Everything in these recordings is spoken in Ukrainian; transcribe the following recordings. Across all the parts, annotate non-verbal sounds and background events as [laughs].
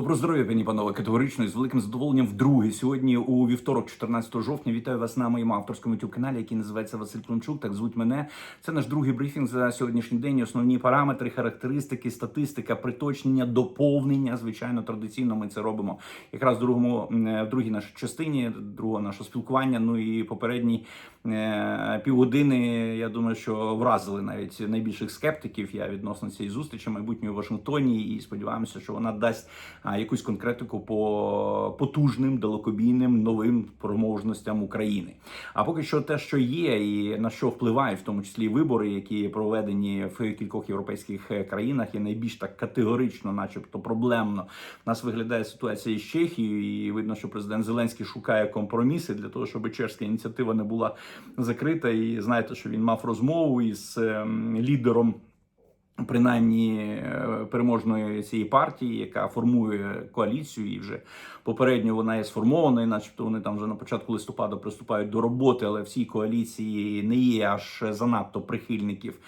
Добро здоров'я, пані панове, категорично і з великим задоволенням вдруге. Сьогодні у вівторок, 14 жовтня, вітаю вас на моєму авторському youtube каналі, який називається Василь Климчук. Так звуть мене. Це наш другий брифінг за сьогоднішній день. Основні параметри, характеристики, статистика, приточнення, доповнення. Звичайно, традиційно ми це робимо якраз в другому в другій нашій частині, другого нашого спілкування. Ну і попередні е, півгодини. Я думаю, що вразили навіть найбільших скептиків. Я відносно цієї зустрічі майбутньої в Вашингтоні, і сподіваємося, що вона дасть якусь конкретику по потужним, далекобійним новим спроможностям України. А поки що те, що є, і на що впливають, в тому числі вибори, які проведені в кількох європейських е, країнах, і найбільш так категорично, начебто, проблемно. У нас виглядає ситуація з Чехією, і видно, що президент Зеленський шукає компроміси для того, щоб чешська ініціатива не була закрита. І знаєте, що він мав розмову із ем, лідером. Принаймні е, переможної цієї партії, яка формує коаліцію, і вже попередньо вона є сформована, і начебто вони там вже на початку листопада приступають до роботи, але в коаліції не є аж занадто прихильників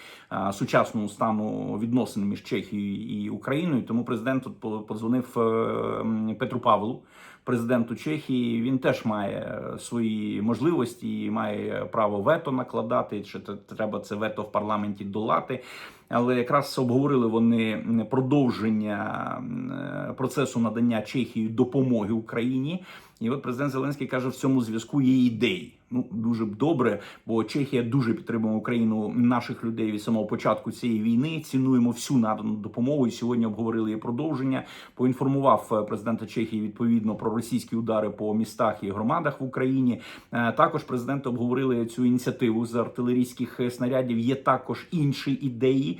сучасного стану відносин між Чехією і Україною. Тому президент тут по- подзвонив е, Петру Павлу. Президенту Чехії він теж має е, свої можливості, і має право вето накладати. Чи треба це вето в парламенті долати? Але якраз обговорили вони продовження е, процесу надання Чехії допомоги Україні. І от президент Зеленський каже, в цьому зв'язку є ідеї. Ну дуже б добре, бо Чехія дуже підтримує Україну наших людей від самого початку цієї війни. Цінуємо всю надану допомогу. І сьогодні обговорили її продовження. Поінформував е, президента Чехії відповідно про російські удари по містах і громадах в Україні. Е, Також президенти обговорили цю ініціативу з артилерійських снарядів. Є також інші ідеї.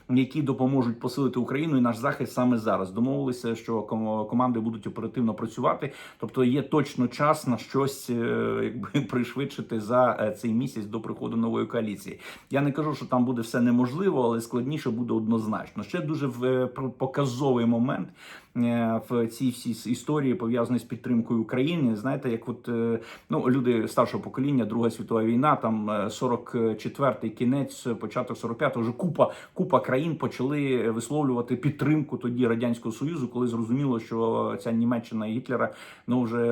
Які допоможуть посилити Україну і наш захист саме зараз домовилися, що ком- команди будуть оперативно працювати. Тобто є точно час на щось е, якби [laughs] пришвидшити за е, цей місяць до приходу нової коаліції. Я не кажу, що там буде все неможливо, але складніше буде однозначно. Ще дуже е, показовий момент в цій всій історії пов'язаний з підтримкою України. Знаєте, як от ну люди старшого покоління, Друга світова війна, там е, 44-й кінець, початок 45-го, вже купа купа країн почали висловлювати підтримку тоді радянського союзу, коли зрозуміло, що ця Німеччина і Гітлера ну вже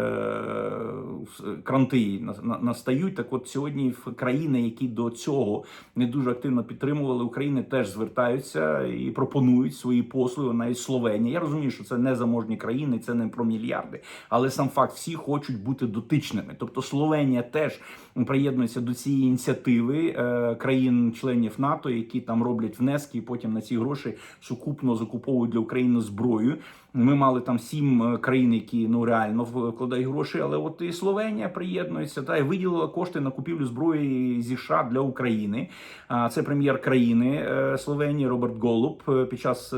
е, кранти на- на- настають. Так, от сьогодні в країни, які до цього не дуже активно підтримували України, теж звертаються і пропонують свої послуги. Навіть Словенія. Я розумію, що це не заможні країни, це не про мільярди, але сам факт всі хочуть бути дотичними. Тобто Словенія теж приєднується до цієї ініціативи е, країн-членів НАТО, які там роблять внески, і потім на ці гроші сукупно закуповують для України зброю. Ми мали там сім е, країн, які ну реально вкладають гроші, але от і Словенія приєднується та й виділила кошти на купівлю зброї зі США для України. А це прем'єр країни е, Словенії Роберт Голуб е, під час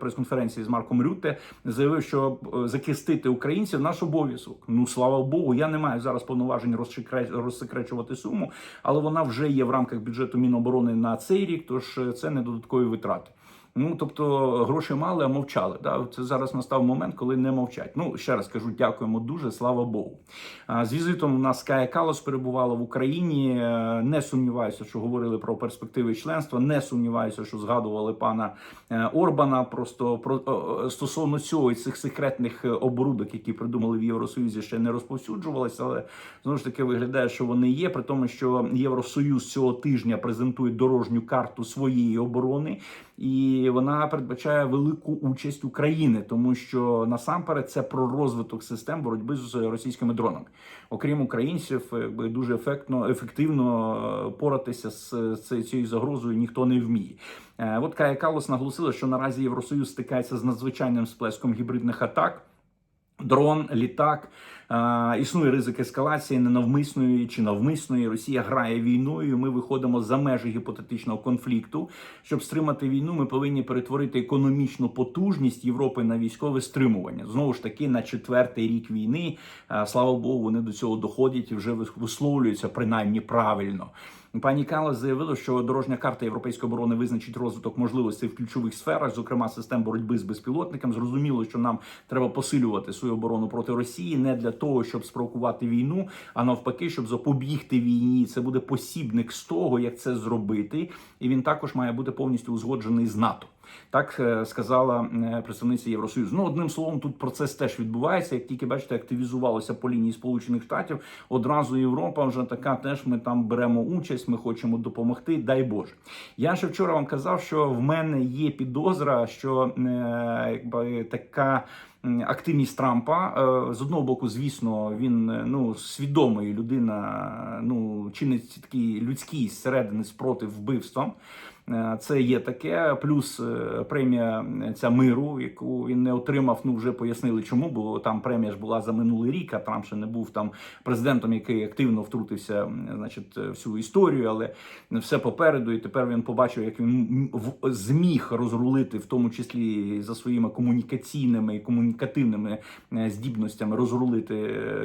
прес-конференції з Марком Рютте заявив, що захистити українців наш обов'язок. Ну слава Богу, я не маю зараз повноважень розсекречувати суму, але вона вже є в рамках бюджету Міноборони на цей рік. Тож це не додаткові витрати. Ну тобто грошей мали, а мовчали. Да? Це зараз настав момент, коли не мовчать. Ну ще раз кажу, дякуємо дуже, слава Богу. З візитом у нас Кая Калос перебувала в Україні. Е, Не сумніваюся, що говорили про перспективи членства. Не сумніваюся, що згадували пана е, Орбана. Просто про стосовно цього і цих секретних е, оборудок, які придумали в Євросоюзі, ще не розповсюджувалися, але знову ж таки виглядає, що вони є. При тому, що Євросоюз цього тижня презентує дорожню карту своєї оборони, і вона передбачає велику участь України, тому що насамперед це про розвиток систем боротьби з російськими дронами. Окрім українців, дуже ефектно ефективно е, поратися з цією загрозою ніхто не вміє. Е, От Кая Калос наголосила, що наразі Євросоюз стикається з надзвичайним сплеском гібридних атак. Дрон, літак, існує ризик ескалації ненавмисної чи навмисної. Росія грає війною. Ми виходимо за межі гіпотетичного конфлікту. Щоб стримати війну, ми повинні перетворити економічну потужність Європи на військове стримування. Знову ж таки, на четвертий рік війни. Слава Богу, вони до цього доходять і вже висловлюються принаймні правильно. Пані Калас заявила, що дорожня карта європейської оборони визначить розвиток можливостей в ключових сферах, зокрема систем боротьби з безпілотниками. Зрозуміло, що нам треба посилювати свою оборону проти Росії не для того, щоб спровокувати війну, а навпаки, щоб запобігти війні. Це буде посібник з того, як це зробити, і він також має бути повністю узгоджений з НАТО. Так е, сказала е, представниця Євросоюзу. Ну одним словом, тут процес теж відбувається. Як тільки бачите, активізувалося по лінії Сполучених Штатів, одразу Європа вже така. Теж ми там беремо участь. Ми хочемо допомогти. Дай Боже. Я ще вчора вам казав, що в мене є підозра, що е, якби така. Активність Трампа з одного боку, звісно, він ну свідомий людина, ну чинить такий людський зсередини спротив вбивствам. Е, Це є таке, плюс е, премія е, ця миру, яку він не отримав. Ну вже пояснили, чому бо там премія ж була за минулий рік. А Трамп ще не був там президентом, який активно втрутився, значить, всю історію, але все попереду. І тепер він побачив, як він зміг розрулити, в тому числі за своїми комунікаційними і комунікативними здібностями, розрулити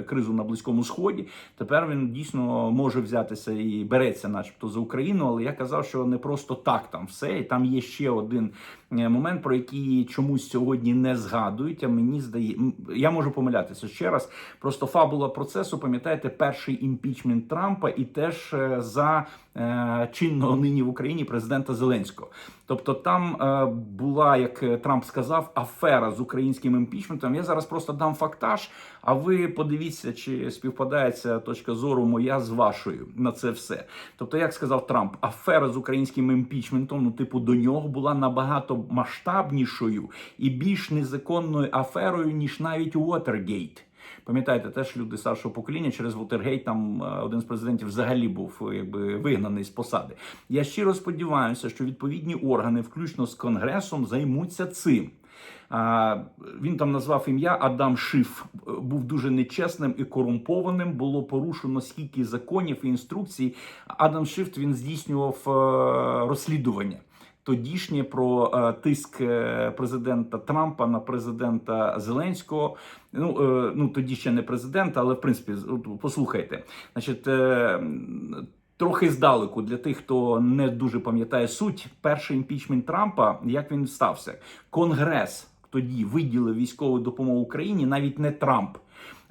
кризу на близькому сході. Тепер він дійсно може взятися і береться, начебто, за Україну. Але я казав, що не просто так там все. І там є ще один момент, про який чомусь сьогодні не згадують. А мені здає, я можу помилятися ще раз. Просто фабула процесу. Пам'ятаєте, перший імпічмент Трампа і теж е, за е, чинного нині в Україні президента Зеленського. Тобто там е, була, як е, Трамп сказав, афера з українським імпічментом. Я зараз просто дам фактаж, а ви подивіться, чи співпадає ця точка зору моя з вашою на це все. Тобто, як сказав Трамп, афера з українським імпічментом, ну, типу, до нього була набагато масштабнішою і більш незаконною аферою, ніж навіть Уотергейт. Пам'ятаєте, теж люди старшого покоління через Вотергейт там е, один з президентів взагалі був е, якби вигнаний з посади. Я щиро сподіваюся, що відповідні органи, включно з конгресом, займуться цим. А, Він там назвав ім'я Адам Шиф. Е, Був дуже нечесним і корумпованим. Було порушено скільки законів і інструкцій. Адам Шифт він здійснював розслідування. Тодішнє про е, тиск е, президента Трампа на президента Зеленського. Ну, е, ну тоді ще не президента, але в принципі, послухайте, значить. Трохи здалеку для тих, хто не дуже пам'ятає суть, перший імпічмент Трампа, як він стався, Конгрес тоді виділив військову допомогу Україні, навіть не Трамп.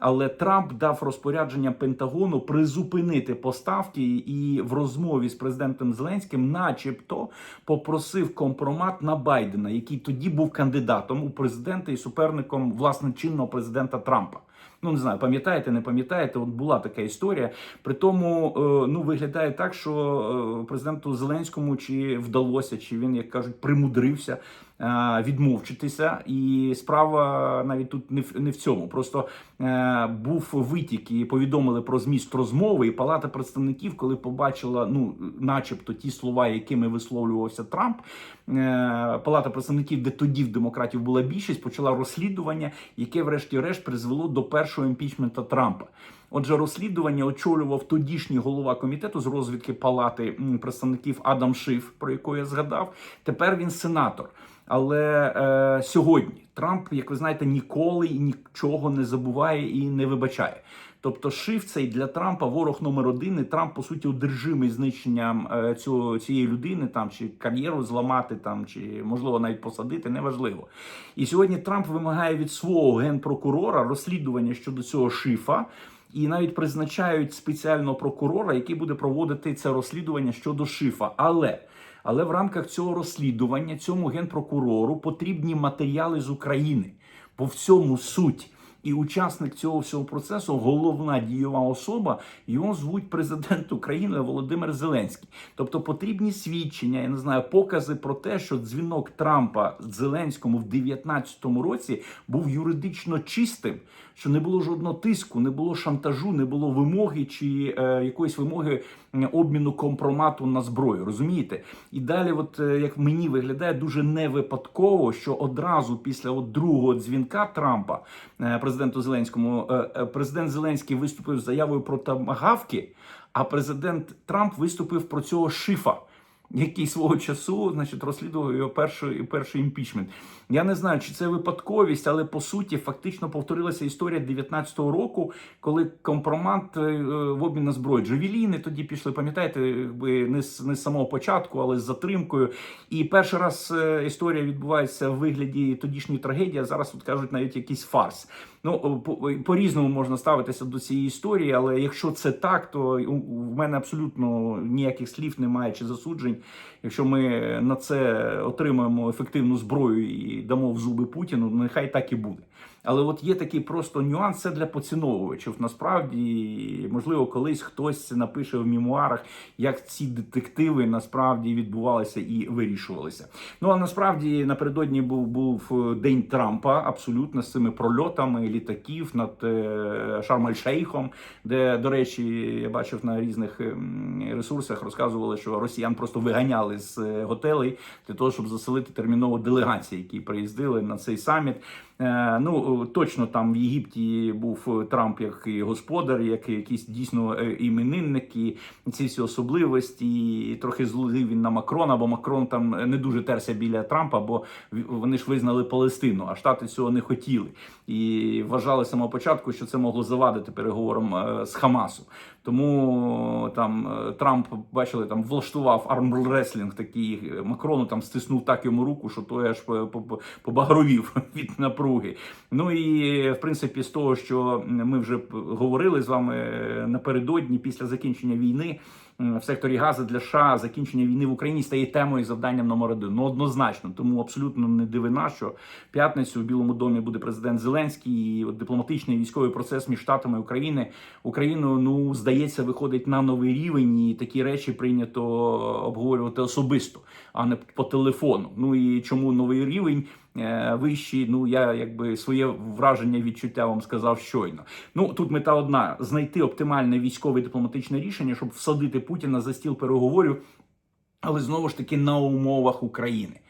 Але Трамп дав розпорядження Пентагону призупинити поставки, і в розмові з президентом Зеленським, начебто, попросив компромат на Байдена, який тоді був кандидатом у президенти і суперником власне чинного президента Трампа. Ну не знаю, пам'ятаєте, не пам'ятаєте? От була така історія. При тому, е, ну виглядає так, що е, президенту Зеленському чи вдалося, чи він, як кажуть, примудрився відмовчитися. І справа навіть тут не в не в цьому. Просто е, був витік і повідомили про зміст розмови. І Палата представників, коли побачила, ну, начебто, ті слова, якими висловлювався Трамп, е, Палата представників, де тоді в демократів була більшість, почала розслідування, яке, врешті-решт, призвело до першого імпічмента Трампа. Отже, розслідування очолював тодішній голова комітету з розвідки палати представників Адам Шиф, про якого я згадав. Тепер він сенатор. Але е, сьогодні Трамп, як ви знаєте, ніколи і нічого не забуває і не вибачає. Тобто, Шиф цей для Трампа ворог номер один. І Трамп по суті одержимий знищенням е, цього цієї людини, там чи кар'єру зламати, там чи можливо навіть посадити, неважливо. І сьогодні Трамп вимагає від свого генпрокурора розслідування щодо цього шифа. І навіть призначають спеціального прокурора, який буде проводити це розслідування щодо шифа. Але але в рамках цього розслідування цьому генпрокурору потрібні матеріали з України, по всьому суть. І учасник цього всього процесу, головна дієва особа, його звуть президент України Володимир Зеленський. Тобто потрібні свідчення, я не знаю, покази про те, що дзвінок Трампа Зеленському в 2019 році був юридично чистим, що не було жодного тиску, не було шантажу, не було вимоги чи е, якоїсь вимоги обміну компромату на зброю. Розумієте? І далі, от е, як мені виглядає, дуже не випадково, що одразу після от другого дзвінка Трампа е, президенту Зеленському, е, е, президент Зеленський виступив з заявою про тамагавки, а президент Трамп виступив про цього шифа. Який свого часу, значить, розслідував його перший, перший імпічмент. Я не знаю, чи це випадковість, але по суті фактично повторилася історія 19-го року, коли компромат е, в обмін на зброю. Джавеліни тоді пішли, пам'ятаєте, не з не з самого початку, але з затримкою. І перший раз е, історія відбувається в вигляді тодішньої трагедії. а Зараз от кажуть навіть якийсь фарс. Ну по- по-різному можна ставитися до цієї історії, але якщо це так, то у мене абсолютно ніяких слів немає чи засуджень Якщо ми на це отримаємо ефективну зброю і дамо в зуби Путіну, нехай так і буде. Але от є такий просто нюанс це для поціновувачів. Насправді, можливо, колись хтось напише в мемуарах, як ці детективи насправді відбувалися і вирішувалися. Ну а насправді напередодні був був день Трампа, абсолютно з цими прольотами літаків над е, Шарм-Ель-Шейхом, де, до речі, я бачив на різних ем, ресурсах, розказували, що росіян просто виганяли з е, готелей для того, щоб заселити терміново делегації, які приїздили на цей саміт. Е, Ну точно там в Єгипті був Трамп як господар, як і якийсь дійсно е, іменинник, і ці всі особливості. І трохи злив він на Макрона, бо Макрон там не дуже терся біля Трампа, бо вони ж визнали Палестину, а штати цього не хотіли і вважали з самого початку, що це могло завадити переговорам е, з Хамасу. Тому там е, Трамп бачили, там влаштував армреслінг такий Макрону, там стиснув так йому руку, що той аж по- по- побагровів [laughs] від напруги. Ну і в принципі, з того, що ми вже говорили з вами е, напередодні, після закінчення війни. В секторі Гази для США закінчення війни в Україні стає темою і завданням номер один. Ну однозначно, тому абсолютно не дивина, що п'ятницю в Білому домі буде президент Зеленський. І от дипломатичний військовий процес між штатами України Україну ну здається виходить на новий рівень, і такі речі прийнято обговорювати особисто, а не по телефону. Ну і чому новий рівень? Е, Вищий, ну я якби своє враження відчуття вам сказав щойно. Ну тут мета одна: знайти оптимальне військове дипломатичне рішення, щоб всадити Путіна за стіл переговорів, але знову ж таки на умовах України.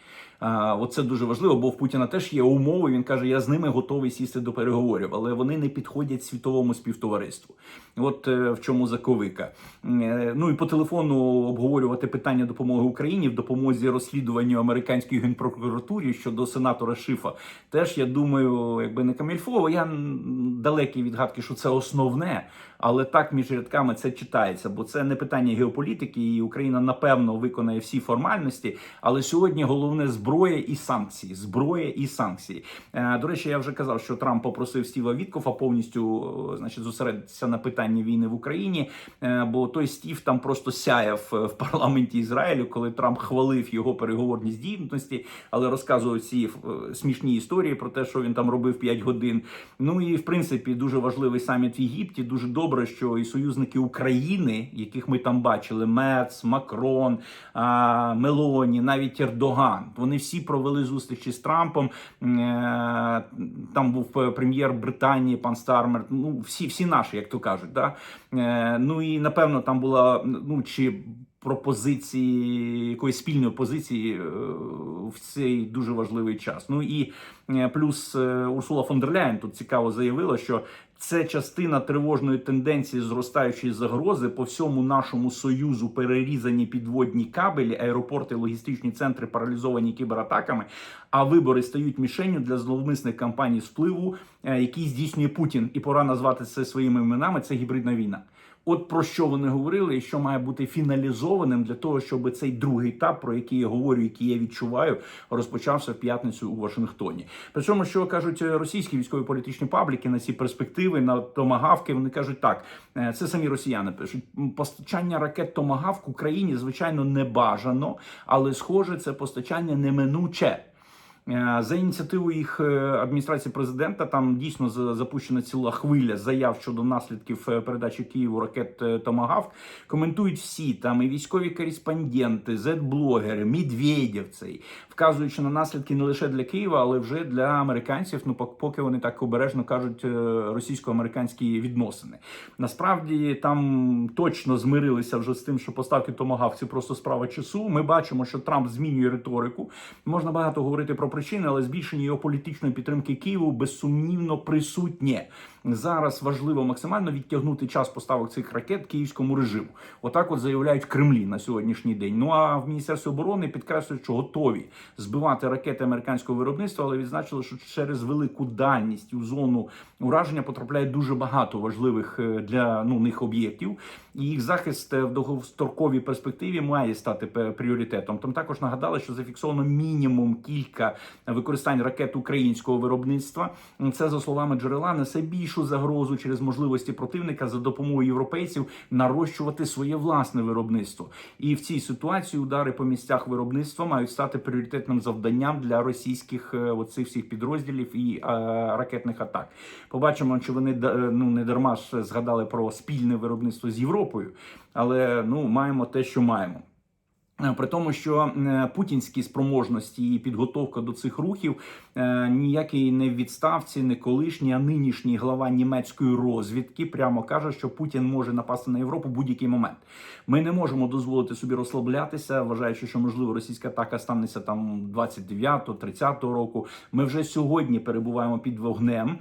Оце дуже важливо, бо в Путіна теж є умови. Він каже, я з ними готовий сісти до переговорів, але вони не підходять світовому співтовариству. От е, в чому заковика. Е, Ну і по телефону обговорювати питання допомоги Україні в допомозі розслідуванню американської генпрокуратурі щодо сенатора Шифа. Теж я думаю, якби не камільфово. Я далекий від гадки, що це основне, але так між рядками це читається, бо це не питання геополітики, і Україна напевно виконає всі формальності. Але сьогодні головне зброя і санкції. Зброя і санкції. Е, До речі, я вже казав, що Трамп попросив Стіва Віткофа повністю е, значить, зосередитися на питанні війни в Україні. е, Бо той Стів там просто сяяв в парламенті Ізраїлю, коли Трамп хвалив його переговорні здібності, але розказував ці смішні історії про те, що він там робив 5 годин. Ну і в принципі дуже важливий саміт в Єгипті. Дуже добре, що і союзники України, яких ми там бачили, Мец, Макрон, Мелоні, навіть Ердоган. Вони всі провели зустрічі з Трампом. Е, Там був е, прем'єр Британії, пан Стармер. Ну всі, всі наші, як то кажуть. Да? Е, Ну і напевно там була ну чи. Пропозиції якоїсь спільної позиції е, в цей дуже важливий час. Ну і е, плюс е, Урсула фон дер Ляєн тут цікаво заявила, що це частина тривожної тенденції зростаючої загрози по всьому нашому союзу. Перерізані підводні кабелі, аеропорти, логістичні центри паралізовані кібератаками. А вибори стають мішенню для зловмисних кампаній впливу, які здійснює Путін. І пора назвати це своїми іменами. Це гібридна війна. От про що вони говорили, і що має бути фіналізованим для того, щоб цей другий етап, про який я говорю, який я відчуваю, розпочався в п'ятницю у Вашингтоні. Причому, що кажуть російські військові політичні пабліки на ці перспективи, на томагавки, вони кажуть так: е, це самі росіяни пишуть. Постачання ракет Томагавк Україні, звичайно, не бажано, але схоже, це постачання неминуче. Е, За ініціативою їх е, адміністрації президента там дійсно за- запущена ціла хвиля заяв щодо наслідків е, передачі Києву ракет Томагавк. Коментують всі там і військові кореспонденти, зет-блогери, Медведєв цей, вказуючи на наслідки не лише для Києва, але вже для американців. Ну поки вони так обережно кажуть російсько-американські відносини. Насправді там точно змирилися вже з тим, що поставки Томагавк це просто справа часу. Ми бачимо, що Трамп змінює риторику. Можна багато говорити про причини, але збільшення його політичної підтримки Києву безсумнівно присутнє. Зараз важливо максимально відтягнути час поставок цих ракет київському режиму. Отак, от заявляють в Кремлі на сьогоднішній день. Ну а в Міністерстві оборони підкреслюють, що готові збивати ракети американського виробництва, але відзначили, що через велику дальність у зону ураження потрапляє дуже багато важливих е, для ну них об'єктів. І їх захист е, в довгостроковій перспективі має стати пріоритетом. Там також нагадали, що зафіксовано мінімум кілька використань ракет українського виробництва. Це за словами джерела несе більшу загрозу через можливості противника за допомогою європейців нарощувати своє власне виробництво. І в цій ситуації удари по місцях виробництва мають стати пріоритетним завданням для російських е, оцих всіх підрозділів і е, ракетних атак. Побачимо, чи вони ну не дарма ж згадали про спільне виробництво з Європою, але ну маємо те, що маємо. Е, При тому, що е, путінські спроможності і підготовка до цих рухів ніякий не в відставці, не колишній, а нинішній глава німецької розвідки прямо каже, що Путін може напасти на Європу будь-який момент. Ми не можемо дозволити собі розслаблятися, вважаючи, що можливо російська атака станеться там 29-30 року. Ми вже сьогодні перебуваємо під вогнем.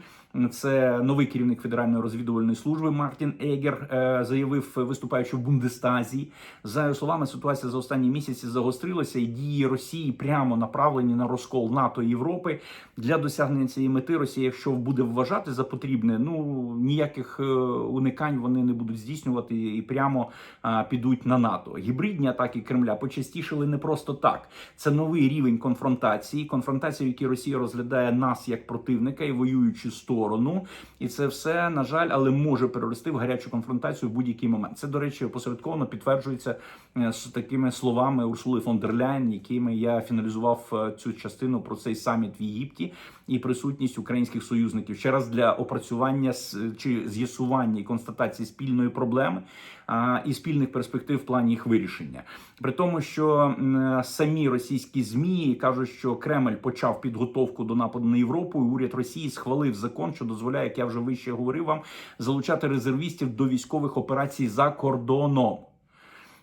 Це новий керівник Федеральної розвідувальної служби Мартін Егер е, заявив, виступаючи в Бундестазі. За його словами, ситуація за останні місяці загострилася, і дії Росії прямо направлені на розкол НАТО і Європи. Для досягнення цієї мети Росія, якщо буде вважати за потрібне, ну ніяких е, уникань вони не будуть здійснювати і прямо а, підуть на НАТО. Гібридні атаки Кремля почастішили не просто так. Це новий рівень конфронтації, конфронтація, в якій Росія розглядає нас як противника і воюючу сторону. І це все на жаль, але може перерости в гарячу конфронтацію в будь-який момент. Це до речі, посередковано підтверджується е, з такими словами Урсули фон дер Ляйн, якими я фіналізував е, цю частину про цей саміт в Єгипті і присутність українських союзників ще раз для опрацювання чи з'ясування і констатації спільної проблеми і спільних перспектив в плані їх вирішення. При тому, що самі російські змі кажуть, що Кремль почав підготовку до нападу на Європу. і Уряд Росії схвалив закон, що дозволяє, як я вже вище говорив вам, залучати резервістів до військових операцій за кордоном.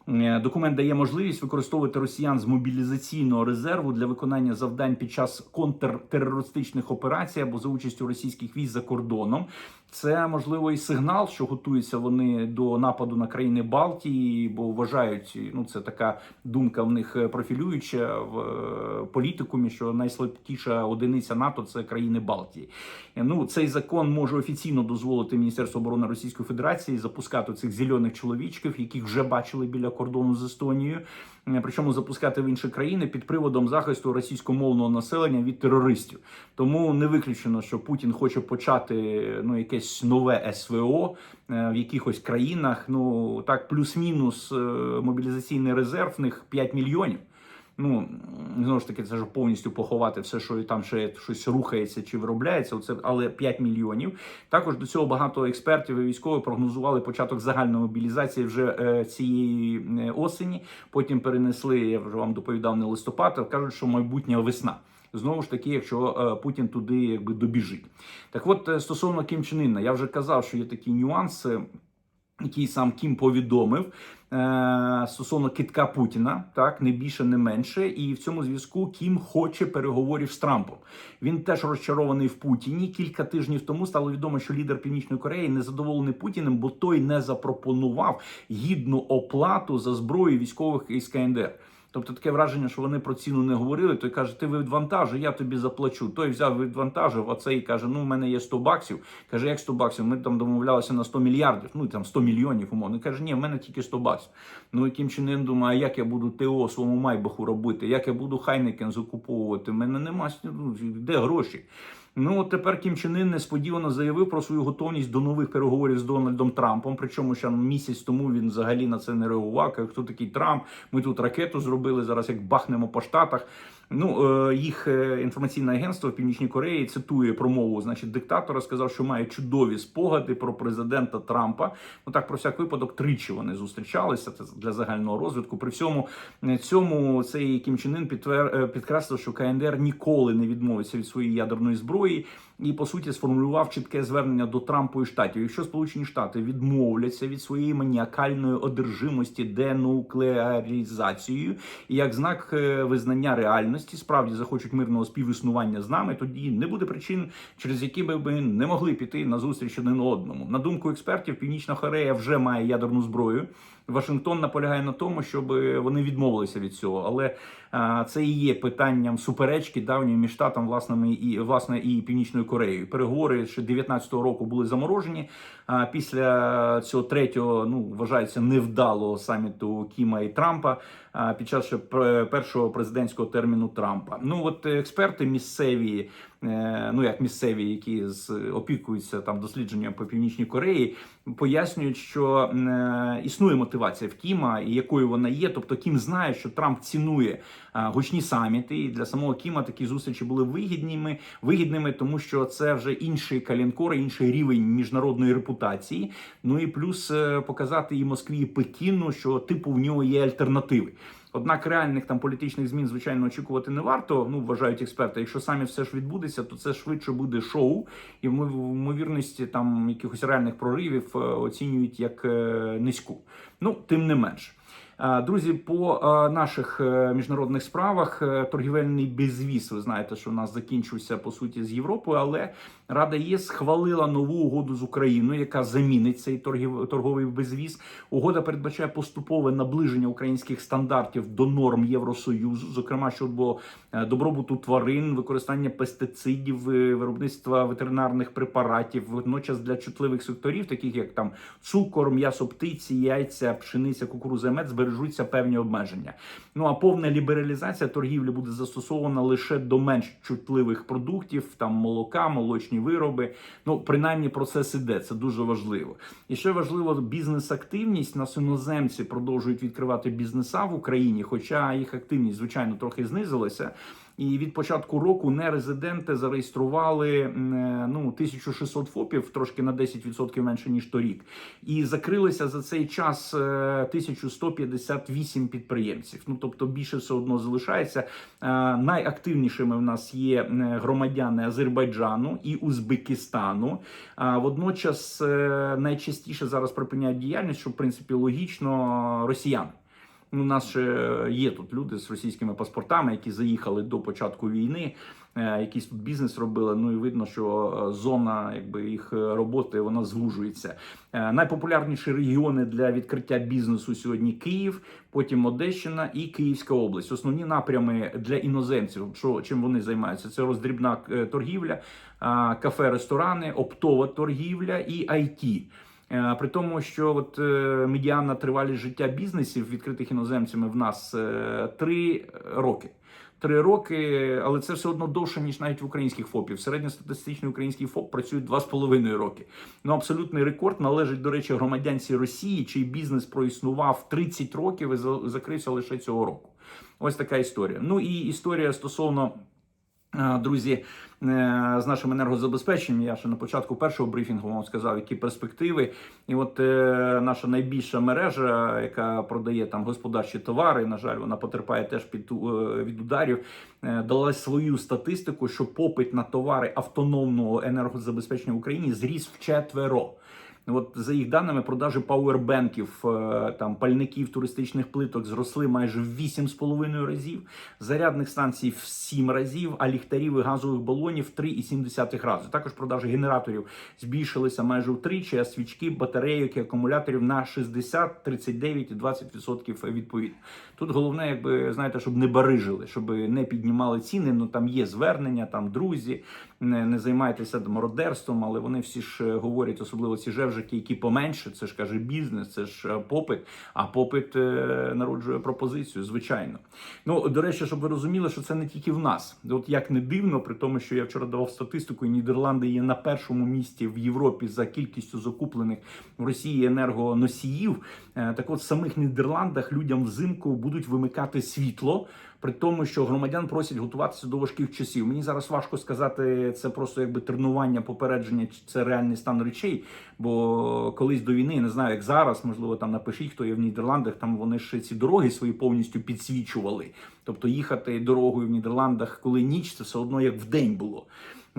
Е, Документ дає можливість використовувати росіян з мобілізаційного резерву для виконання завдань під час контртерористичних операцій або за участю російських військ за кордоном. Це можливо і сигнал, що готуються вони до нападу на країни Балтії, бо вважають, ну це така думка в них е, профілююча в е, політикумі, що найслабкіша одиниця НАТО це країни Балтії. Ну цей закон може офіційно дозволити Міністерству оборони Російської Федерації запускати цих зелених чоловічків, яких вже бачили біля кордону з Естонією. Е, Причому запускати в інші країни під приводом захисту російськомовного населення від терористів. Тому не виключено, що Путін хоче почати ну якесь нове СВО е, в якихось країнах. Ну так, плюс-мінус е, мобілізаційний резерв в них 5 мільйонів. Ну знову ж таки, це ж повністю поховати все, що там ще щось рухається чи виробляється. Оце але 5 мільйонів. Також до цього багато експертів і військових прогнозували початок загальної мобілізації вже е, цієї е, осені. Потім перенесли. Я вже вам доповідав не листопад. а Кажуть, що майбутня весна. Знову ж таки, якщо е, Путін туди якби добіжить. Так от е, стосовно Кім Чен Іна, я вже казав, що є такі нюанси який сам Кім повідомив е, стосовно китка Путіна, так не більше, не менше. І в цьому зв'язку Кім хоче переговорів з Трампом. Він теж розчарований в Путіні. Кілька тижнів тому стало відомо, що лідер Північної Кореї не задоволений Путіним, бо той не запропонував гідну оплату за зброю військових із КНДР. Тобто таке враження, що вони про ціну не говорили. Той каже, ти відвантажи, я тобі заплачу. Той взяв відвантажив, а цей каже: Ну, в мене є 100 баксів. Каже, як 100 баксів? Ми там домовлялися на 100 мільярдів, ну там 100 мільйонів, умовно. Каже, ні, в мене тільки 100 баксів. Ну яким чином думає, як я буду ТО своєму майбаху робити? Як я буду Хайнекен закуповувати? В мене нема ну, де гроші. Ну от тепер Кім Чен Ын несподівано заявив про свою готовність до нових переговорів з Дональдом Трампом. Причому ще місяць тому він взагалі на це не реагував. Хто такий Трамп? Ми тут ракету зробили зараз, як бахнемо по штатах. Ну е, їх е, інформаційне агентство в Північній Кореї цитує промову, значить, диктатора сказав, що має чудові спогади про президента Трампа. Ну так про всяк випадок тричі вони зустрічалися. Для загального розвитку. При всьому е, цьому цей Кім Чен Ын підтвер... підкреслив, що КНДР ніколи не відмовиться від своєї ядерної зброї. І по суті сформулював чітке звернення до Трампа і штатів. Якщо Сполучені Штати відмовляться від своєї маніакальної одержимості денуклеарізацією, і як знак визнання реальності справді захочуть мирного співіснування з нами, тоді не буде причин, через які би ми не могли піти на зустріч один одному. На думку експертів, Північна Корея вже має ядерну зброю. Вашингтон наполягає на тому, щоб вони відмовилися від цього. Але це і є питанням суперечки давньої між штатом власними і власне і північною Кореєю. Переговори ще 19-го року були заморожені. А після цього третього, ну вважається невдалого саміту Кіма і Трампа а, під час ще першого президентського терміну Трампа. Ну от експерти місцеві, ну як місцеві, які з опікуються там дослідженням по північній Кореї, пояснюють, що е, існує мотивація в Кіма, і якою вона є. Тобто Кім знає, що Трамп цінує гучні саміти, і для самого Кіма такі зустрічі були вигідними, вигідними, тому що це вже інший калінкор, інший рівень міжнародної репутації. Ну і плюс е, показати і Москві, і Пекіну, що типу в нього є альтернативи. Однак реальних там політичних змін, звичайно, очікувати не варто. Ну вважають експерти. Якщо самі все ж відбудеться, то це швидше буде шоу, і в ймовірності там якихось реальних проривів е, оцінюють як е, низьку. Ну тим не менш. Е, Друзі, по наших міжнародних справах торгівельний безвіз. Ви знаєте, що у нас закінчився по суті з Європою, але Рада ЄС схвалила нову угоду з Україною, яка замінить цей торгів, торговий безвіз. Угода передбачає поступове наближення українських стандартів до норм Євросоюзу, зокрема щодо е, добробуту тварин, використання пестицидів, е, виробництва ветеринарних препаратів, водночас для чутливих секторів, таких як там цукор, м'ясо птиці, яйця, пшениця, кукуруза, мед, збережуться певні обмеження. Ну а повна лібералізація торгівлі буде застосована лише до менш чутливих продуктів, там молока, молочні вироби. Ну принаймні процес іде. Це дуже важливо. І ще важливо бізнес-активність. Нас іноземці продовжують відкривати бізнеса в Україні, хоча їх активність, звичайно, трохи знизилася. І від початку року нерезиденти зареєстрували е, ну 1600 ФОПів, трошки на 10% менше ніж торік, і закрилися за цей час е, 1158 підприємців. Ну тобто більше все одно залишається. Е, Найактивнішими в нас є е, громадяни Азербайджану і Узбекистану. Водночас е, найчастіше зараз припиняють діяльність, що в принципі логічно росіяни. Ну, У нас ще є тут люди з російськими паспортами, які заїхали до початку війни, е, якийсь тут бізнес робили. Ну і видно, що е, зона якби їх е, роботи вона звужується. Найпопулярніші регіони для відкриття бізнесу сьогодні Київ, потім Одещина і Київська область. Основні напрями для іноземців, що чим вони займаються, це роздрібна торгівля, кафе, ресторани, оптова торгівля і IT. Е, При тому, що от е, медіана тривалість життя бізнесів, відкритих іноземцями, в нас е, три роки. Три роки, але це все одно довше, ніж навіть в українських ФОПів. Середньостатистичний український ФОП працює два з половиною роки. Ну, абсолютний рекорд належить, до речі, громадянці Росії, чий бізнес проіснував 30 років і закрився лише цього року. Ось така історія. Ну і історія стосовно. Е, Друзі, е, з нашим енергозабезпеченням я ще на початку першого брифінгу вам сказав, які перспективи. І от е, наша найбільша мережа, яка продає там господарчі товари, на жаль, вона потерпає теж під від ударів. Дала свою статистику, що попит на товари автономного енергозабезпечення в Україні зріс вчетверо. От за їх даними, продажі пауербенків, е, там пальників туристичних плиток зросли майже в 8,5 разів, зарядних станцій в 7 разів, а ліхтарів і газових балонів в 3,7 рази. Також продажі генераторів збільшилися майже втричі, а свічки, батарейок і акумуляторів на 60, 39 і 20% відповідно. Тут головне, якби знаєте, щоб не барижили, щоб не піднімали ціни. Ну там є звернення, там друзі, не, не займайтеся мародерством, але вони всі ж е, говорять, особливо ці жевжики, які поменше. Це ж каже бізнес, це ж е, попит. А попит е, народжує пропозицію, звичайно. Ну до речі, щоб ви розуміли, що це не тільки в нас. От як не дивно, при тому, що я вчора давав статистику, і Нідерланди є на першому місці в Європі за кількістю закуплених в Росії енергоносіїв. Так от в самих Нідерландах людям взимку будуть вимикати світло. При тому, що громадян просять готуватися до важких часів. Мені зараз важко сказати, це просто якби тренування, попередження, чи це реальний стан речей. Бо колись до війни, не знаю, як зараз, можливо, там напишіть, хто є в Нідерландах. Там вони ще ці дороги свої повністю підсвічували. Тобто їхати дорогою в Нідерландах, коли ніч, це все одно як в день було.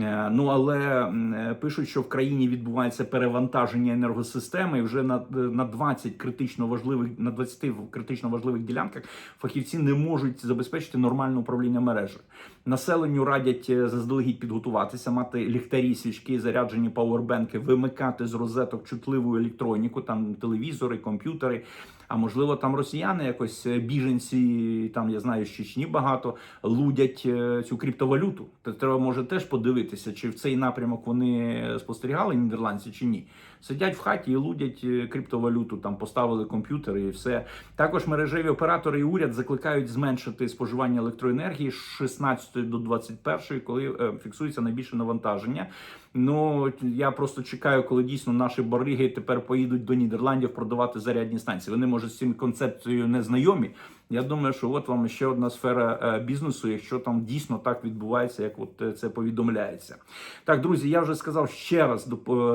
Е, Ну але е, пишуть, що в країні відбувається перевантаження енергосистеми. І вже на, на 20 критично важливих на 20 критично важливих ділянках фахівці не можуть забезпечити нормальне управління мережею. Населенню радять е, заздалегідь підготуватися, мати ліхтарі, свічки, заряджені пауербенки, вимикати з розеток чутливу електроніку, там телевізори, комп'ютери. А можливо, там росіяни якось е, біженці, там я знаю, з Чечні багато лудять е, цю криптовалюту. То треба може теж подивитися, чи в цей напрямок вони спостерігали нідерландці чи ні. Сидять в хаті і лудять е, криптовалюту, там поставили комп'ютери і все. Також мережеві оператори і уряд закликають зменшити споживання електроенергії з 16 до 21, коли е, фіксується найбільше навантаження. Ну я просто чекаю, коли дійсно наші бариги тепер поїдуть до Нідерландів продавати зарядні станції. Вони може з цим концепцією не знайомі. Я думаю, що от вам ще одна сфера е, бізнесу, якщо там дійсно так відбувається, як от це повідомляється. Так, друзі, я вже сказав ще раз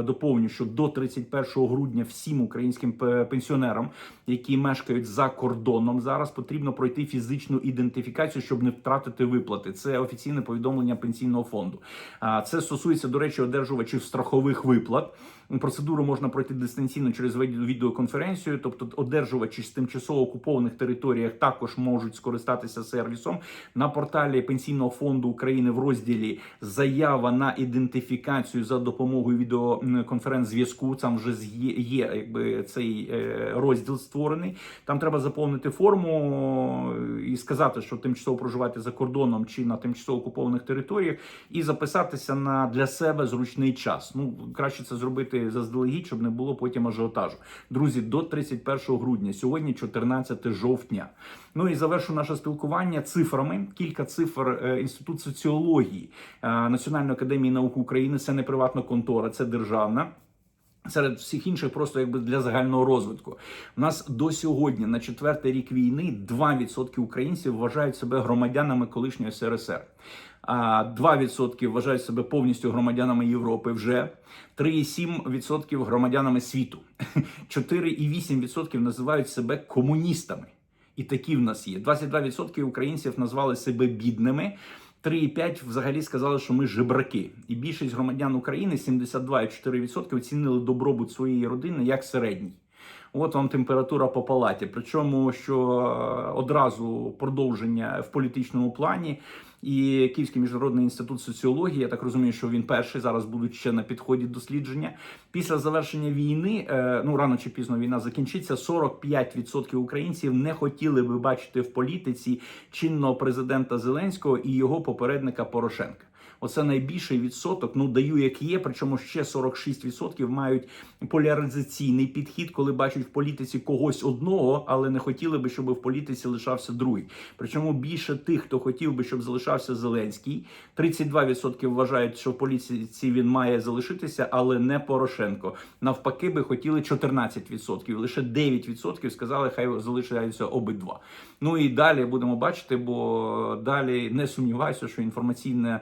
доповню, що до 31 грудня всім українським пенсіонерам, які мешкають за кордоном, зараз потрібно пройти фізичну ідентифікацію, щоб не втратити виплати. Це офіційне повідомлення пенсійного фонду. Це стосується, до речі, одержувачів страхових виплат. Процедуру можна пройти дистанційно через відео- відеоконференцію, тобто одержувачі з тимчасово окупованих територіях також можуть скористатися сервісом на порталі Пенсійного фонду України в розділі Заява на ідентифікацію за допомогою відеоконференц-зв'язку. Там вже є, якби цей е, розділ створений. Там треба заповнити форму і сказати, що тимчасово проживаєте за кордоном чи на тимчасово окупованих територіях, і записатися на для себе зручний час. Ну краще це зробити заздалегідь, щоб не було потім ажіотажу. Друзі, до 31 грудня, сьогодні 14 жовтня. Ну і завершу наше спілкування цифрами. Кілька цифр е, інститут соціології е, Національної академії наук України. Це не приватна контора, це державна. Серед всіх інших, просто якби для загального розвитку, у нас до сьогодні, на четвертий рік війни, 2% українців вважають себе громадянами колишньої СРСР. А 2% вважають себе повністю громадянами Європи вже 3,7% громадянами світу, [laughs] 4,8% називають себе комуністами. І такі в нас є. 22% українців назвали себе бідними. 3,5 взагалі сказали, що ми жебраки. І більшість громадян України, 72,4%, оцінили добробут своєї родини як середній. От вам температура по палаті. Причому, що е, одразу продовження в політичному плані. І Київський міжнародний інститут соціології, я так розумію, що він перший зараз будуть ще на підході дослідження. Після завершення війни, е, ну рано чи пізно війна закінчиться. 45% українців не хотіли би бачити в політиці чинного президента Зеленського і його попередника Порошенка. Оце найбільший відсоток. Ну даю як є. Причому ще 46% мають поляризаційний підхід, коли бачать в політиці когось одного, але не хотіли би, щоб в політиці лишався другий. Причому більше тих, хто хотів би, щоб залишався Зеленський. 32% вважають, що в політиці він має залишитися, але не Порошенко. Навпаки, би хотіли 14%. Лише 9% сказали, хай залишаються обидва. Ну і далі будемо бачити, бо далі не сумніваюся, що інформаційне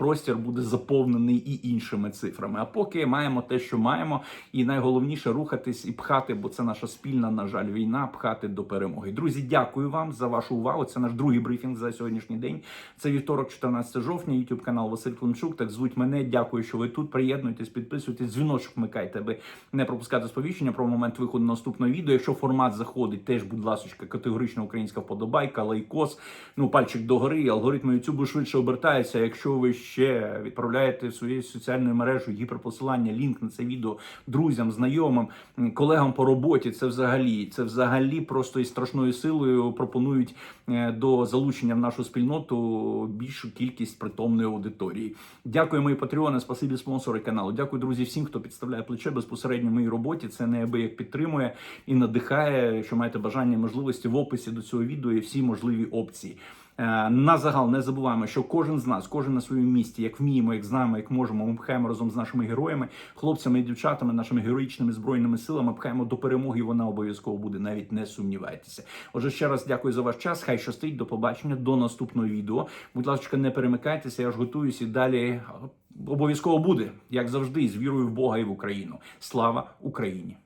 простір буде заповнений і іншими цифрами. А поки маємо те, що маємо, і найголовніше рухатись і пхати, бо це наша спільна, на жаль, війна, пхати до перемоги. Друзі, дякую вам за вашу увагу. Це наш другий брифінг за сьогоднішній день. Це вівторок, 14 жовтня. YouTube канал Василь Климчук. Так звуть мене. Дякую, що ви тут. Приєднуйтесь, підписуйтесь, дзвіночок вмикайте, аби не пропускати сповіщення про момент виходу наступного відео. Якщо формат заходить, теж, будь ласка, категорична українська вподобайка, лайкос, ну пальчик догори, алгоритми YouTube швидше обертаються. Якщо ви ще відправляєте в свою соціальну мережу гіперпосилання, лінк на це відео друзям, знайомим, колегам по роботі, це взагалі це взагалі просто із страшною силою пропонують е, до залучення в нашу спільноту більшу кількість притомної аудиторії. Дякую, мої патреони, спасибі спонсори каналу. Дякую, друзі, всім, хто підставляє плече безпосередньо в моїй роботі. Це неабияк підтримує і надихає. Якщо маєте бажання і можливості в описі до цього відео є всі можливі опції. Е, На загал не забуваємо, що кожен з нас, кожен на своєму місці, як вміємо, як знаємо, як можемо, ми пхаємо разом з нашими героями, хлопцями і дівчатами, нашими героїчними збройними силами, пхаємо до перемоги. Вона обов'язково буде. Навіть не сумнівайтеся. Отже, ще раз дякую за ваш час. Хай щастить, до побачення, до наступного відео. Будь ласка, не перемикайтеся. Я ж готуюсь і далі обов'язково буде, як завжди, з вірою в Бога і в Україну. Слава Україні!